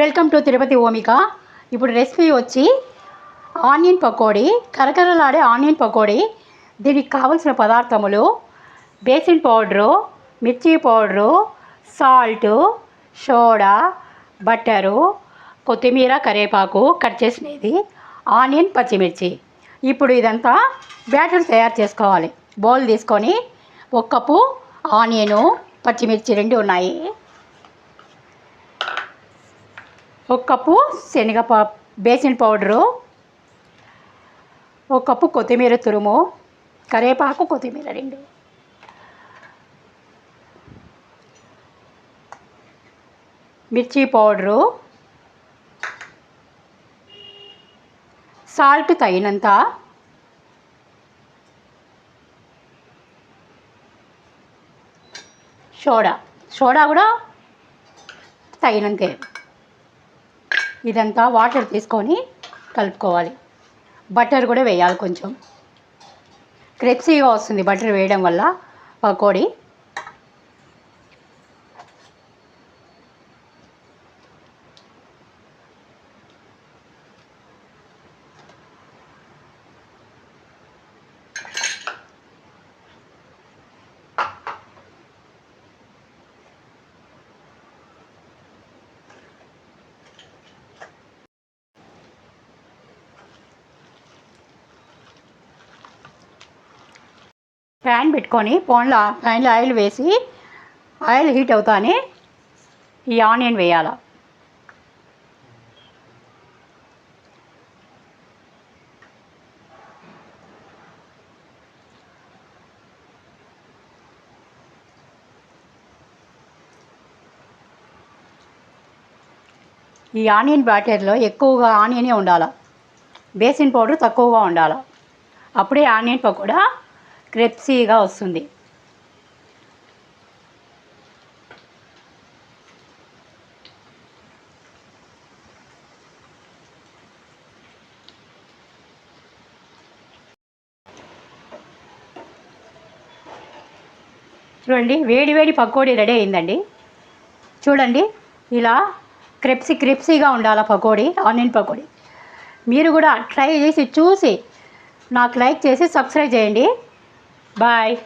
Welcome to Tirupati ఓమిక. ఇప్పుడు recipe వచ్చి onion pakodi కరకరలాడే ఆనియన్ పకోడీ దీనికి కావలసిన పదార్థములు బేసిన్ పౌడరు మిర్చి పౌడరు సాల్టు సోడా బట్టరు కొత్తిమీర కరివేపాకు కట్ చేసినది ఆనియన్ పచ్చిమిర్చి. ఇప్పుడు ఇదంతా బ్యాటర్ తయారు చేసుకోవాలి. బౌల్ తీసుకొని ఒక కప్పు ఆనియను పచ్చిమిర్చి రెండు ఉన్నాయి. ఒక కప్పు శనగ బేసిన్ పౌడరు ఒక కప్పు కొత్తిమీర తురుము కరివేపాకు కొత్తిమీర రెండు. మిర్చి పౌడరు సాల్ట్ తగినంత సోడా. సోడా కూడా తగినంతే. ఇదంతా వాటర్ తీసుకొని కలుపుకోవాలి. బటర్ కూడా వేయాలి కొంచెం. క్రెప్సీగా వస్తుంది బటర్ వేయడం వల్ల పకోడీ ప్యాన్ పెట్టుకొని పోన్లో ప్యాన్లో ఆయిల్ వేసి ఆయిల్ హీట్ అవుతానే ఈ ఆనియన్ వేయాల. ఈ ఆనియన్ బ్యాటర్లో ఎక్కువగా ఆనియనే ఉండాలి. బేసిన్ పౌడర్ తక్కువగా ఉండాలి. అప్పుడే ఆనియన్ పకోడా క్రెప్సీగా వస్తుంది. చూడండి వేడి వేడి పకోడీ రెడీ అయిందండి. చూడండి ఇలా క్రిప్సీ క్రిప్సీగా ఉండాలి పకోడీ ఆనియన్ పకోడీ. మీరు కూడా ట్రై చేసి చూసి నాకు లైక్ చేసి సబ్స్క్రైబ్ చేయండి. Bye.